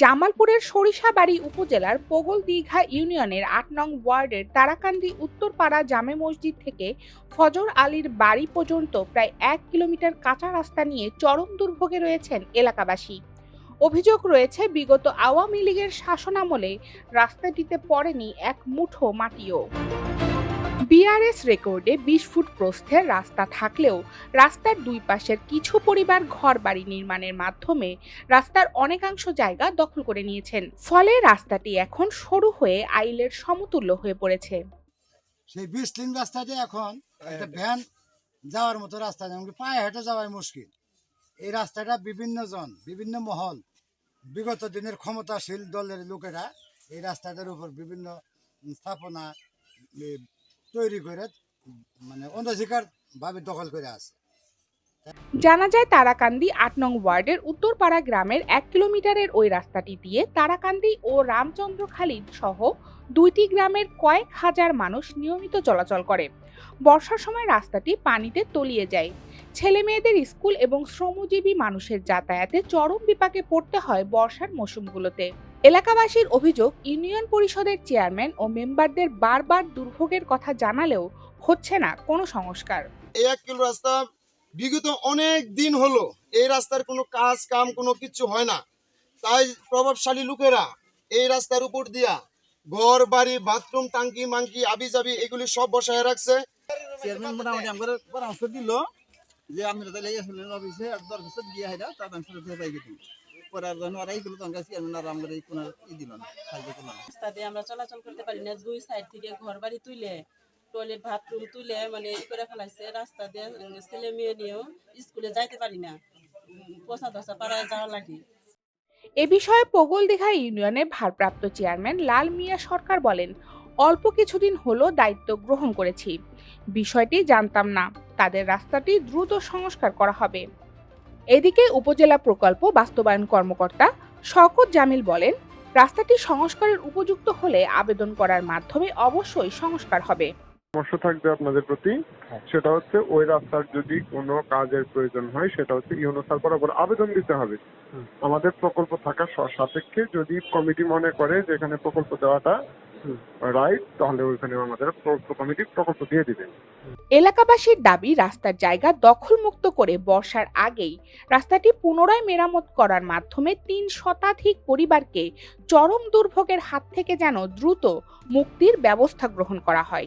জামালপুরের সরিষাবাড়ি উপজেলার পোগল দীঘা ইউনিয়নের আট নং ওয়ার্ডের তারাকান্দি উত্তরপাড়া জামে মসজিদ থেকে ফজর আলীর বাড়ি পর্যন্ত প্রায় এক কিলোমিটার কাঁচা রাস্তা নিয়ে চরম দুর্ভোগে রয়েছেন এলাকাবাসী। অভিযোগ রয়েছে, বিগত আওয়ামী লীগের শাসনামলে রাস্তাটিতে পড়েনি এক মুঠো মাটিও। বিআরএস রেকর্ডে বিশ ফুট প্রস্থের রাস্তা থাকলেও রাস্তার দুই পাশের কিছু পরিবার ঘর বাড়ি নির্মাণের মাধ্যমে রাস্তার অনেকাংশ জায়গা দখল করে নিয়েছেন। ফলে রাস্তাটি এখন সরু হয়ে আইলের সমতুল্য হয়ে পড়েছে। সেই বিশ লিন রাস্তাটি এখন একটা ভ্যান যাওয়ার মতো রাস্তা, যেমন পায়ে হেঁটে যাওয়াই মুশকিল। এই রাস্তাটা বিভিন্ন জন, বিভিন্ন মহল, বিগত দিনের ক্ষমতাশীল দলের লোকেরা এই রাস্তাটার উপর বিভিন্ন স্থাপনা তৈরি করে মানে অনধিকার ভাবে দখল করে আছে। জানা যায় তারাকান্দি আট নং ওয়ার্ডের উত্তরপাড়া গ্রামের এক কিলোমিটারের ওই রাস্তাটি দিয়ে তারাকান্দি ও রামচন্দ্র খালিদ সহ দুইটি গ্রামের কয়েক হাজার মানুষ নিয়মিত চলাচল করে। বর্ষার সময় রাস্তাটি পানিতে তলিয়ে যায়। ছেলে মেয়েদের স্কুল এবং শ্রমজীবী মানুষের যাতায়াতে চরম বিপাকে পড়তে হয় বর্ষার মৌসুমগুলোতে। এলাকাবাসীর অভিযোগ ইউনিয়ন পরিষদের চেয়ারম্যান ও মেম্বারদের বারবার দুর্ভোগের কথা জানালেও হচ্ছে না কোনো সংস্কার। এই এক কিলো রাস্তা বিগত অনেক দিন হলো এই রাস্তার কোনো কাজ কাম কোনো কিছু হয় না। তাই প্রভাবশালী লোকেরা এই রাস্তার উপর দিয়া ঘর বাড়ি বাথরুম টাঙ্কি মাঙ্কি আবি যাবি এগুলি সব বসায় রাখছে। চেয়ারম্যান মোটামুটি আমাদের পরামর্শ দিল যে আপনারা তাহলে অফিসে আর দরখাস্ত দিয়ে আমি শুনে পাই গেছি পরে আর যখন ওরাই গেলো তখন চেয়ারম্যান আর আমাদের এই কোনো ই দিল না সাহায্য করল রাস্তা দিয়ে আমরা চলাচল করতে পারি না দুই সাইড থেকে ঘর বাড়ি তুলে টয়লেট বাথরুম তুলে মানে ই করে ফেলাইছে। রাস্তা দিয়ে ছেলে মেয়ে নিয়েও স্কুলে যাইতে পারি না। উম, ধসা পাড়ায় যাওয়া লাগে। এ বিষয়ে পোগলদিঘা ইউনিয়নের ভারপ্রাপ্ত চেয়ারম্যান লাল মিয়া সরকার বলেন অল্প কিছুদিন হলো দায়িত্ব গ্রহণ করেছি। বিষয়টি জানতাম না। তাদের রাস্তাটি দ্রুত সংস্কার করা হবে। এদিকে উপজেলা প্রকল্প বাস্তবায়ন কর্মকর্তা শওকত জামিল বলেন রাস্তাটি সংস্কারের উপযুক্ত হলে আবেদন করার মাধ্যমে অবশ্যই সংস্কার হবে। পরামর্শ থাকবে আপনাদের প্রতি সেটা হচ্ছে ওই রাস্তার যদি কোনো কাজের প্রয়োজন হয় সেটা হচ্ছে ইউনোসার বরাবর আবেদন দিতে হবে। আমাদের প্রকল্প থাকার সাপেক্ষে যদি কমিটি মনে করে যে এখানে প্রকল্প দেওয়াটা রাইট তাহলে ওইখানে আমাদের কমিটি প্রকল্প দিয়ে এলাকাবাসীর দাবি, রাস্তার জায়গা দখলমুক্ত করে বর্ষার আগেই রাস্তাটি পুনরায় মেরামত করার মাধ্যমে তিন শতাধিক পরিবারকে চরম দুর্ভোগের হাত থেকে যেন দ্রুত মুক্তির ব্যবস্থা গ্রহণ করা হয়।